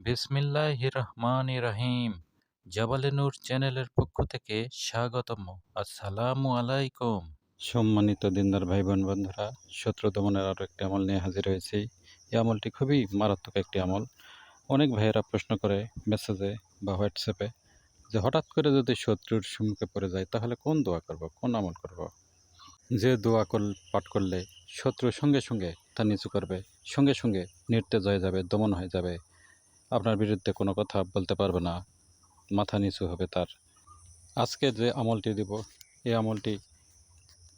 বিসমিল্লাহ রহমান রাহিম জাবালে নূর চ্যানেলের পক্ষ থেকে স্বাগতম। আসসালামু আলাইকুম। সম্মানিত দিনদার ভাই বোন বন্ধুরা শত্রু দমনের আরও একটি আমল নিয়ে হাজির হয়েছি। এই আমলটি খুবই মারাত্মক একটি আমল। অনেক ভাইয়েরা প্রশ্ন করে মেসেজে বা হোয়াটসঅ্যাপে যে হঠাৎ করে যদি শত্রুর সম্মুখে পড়ে যায়, তাহলে কোন দোয়া করব, কোন আমল করব? যে দোয়া কর পাঠ করলে শত্রু সঙ্গে সঙ্গে তা নিচু করবে, সঙ্গে সঙ্গে নির্তেজ হয়ে যাবে, দমন হয়ে যাবে। আপনার বিরুদ্ধে কোনো কথা বলতে পারবে না। মাথা নিচু হবে তার। আজকে যে আমলটি দিব, এই আমলটি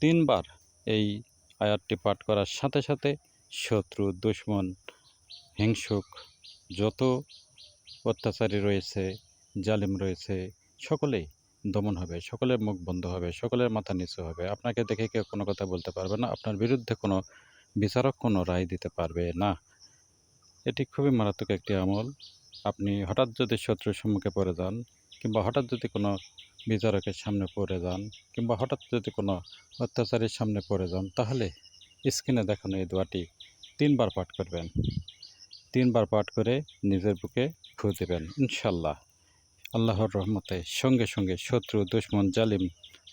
তিনবার এই আয়াতটি পাঠ করার সাথে সাথে শত্রু, দুশ্মন, হিংসুক, যত অত্যাচারী রয়েছে, জালিম রয়েছে, সকলেই দমন হবে, সকলের মুখ বন্ধ হবে, সকলের মাথা নিচু হবে। আপনাকে দেখে কেউ কোনো কথা বলতে পারবে না। আপনার বিরুদ্ধে কোনো বিচারক কোনো রায় দিতে পারবে না। এটি খুবই মারাত্মক একটি আমল। আপনি হঠাৎ যদি শত্রুর সম্মুখে পড়ে যান, কিংবা হঠাৎ যদি কোনো বিচারকের সামনে পড়ে যান, কিংবা হঠাৎ যদি কোনো অত্যাচারীর সামনে পড়ে যান, তাহলে স্ক্রিনে দেখানো এই দোয়াটি তিনবার পাঠ করবেন। তিনবার পাঠ করে নিজের বুকে ফু দেবেন ইনশাল্লাহ আল্লাহর রহমতে সঙ্গে সঙ্গে শত্রু, দুশ্মন, জালিম,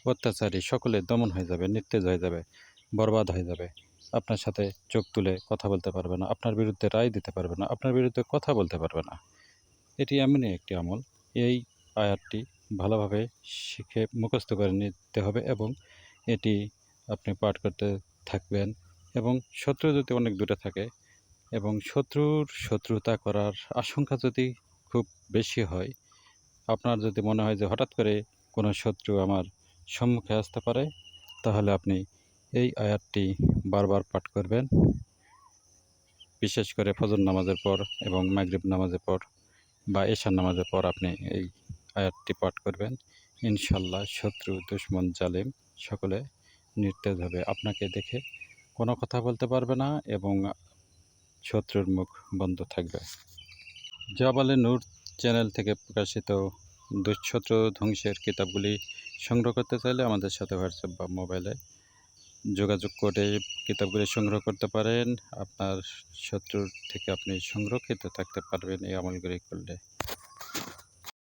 অত্যাচারী সকলে দমন হয়ে যাবে, নির্তেজ হয়ে যাবে, বরবাদ হয়ে যাবে। আপনার সাথে চোখ তুলে কথা বলতে পারবে না, আপনার বিরুদ্ধে রায় দিতে পারবে না, আপনার বিরুদ্ধে কথা বলতে পারবে না। এটি এমনই একটি আমল। এই আয়াতটি ভালোভাবে শিখে মুখস্থ করে নিতে হবে এবং এটি আপনি পাঠ করতে থাকবেন এবং শত্রু যদি অনেক দূরে থাকে এবং শত্রুর শত্রুতা করার আশঙ্কা যদি খুব বেশি হয়, আপনার যদি মনে হয় যে হঠাৎ করে কোনো শত্রু আমার সম্মুখে আসতে পারে, তাহলে আপনি এই আয়াতটি বারবার পাঠ করবেন, বিশেষ করে ফজর নামাজের পর এবং মাগরিব নামাজের পর বা এশার নামাজের পর আপনি এই আয়াতটি পাঠ করবেন। ইনশাল্লাহ শত্রু, দুশ্মন, জালিম সকলে নির্তেজ হবে। আপনাকে দেখে কোনো কথা বলতে পারবে না এবং শত্রুর মুখ বন্ধ থাকবে। জাবালে নূর চ্যানেল থেকে প্রকাশিত দুঃশত্রু ধ্বংসের কিতাবগুলি সংগ্রহ করতে চাইলে আমাদের সাথে হোয়াটসঅ্যাপ বা মোবাইলে যোগাযোগ করে কিতাবগুলি সংগ্রহ করতে পারেন। আপনার শত্রুর থেকে আপনি সংরক্ষিত থাকতে পারবেন এই আমলগুলি করলে।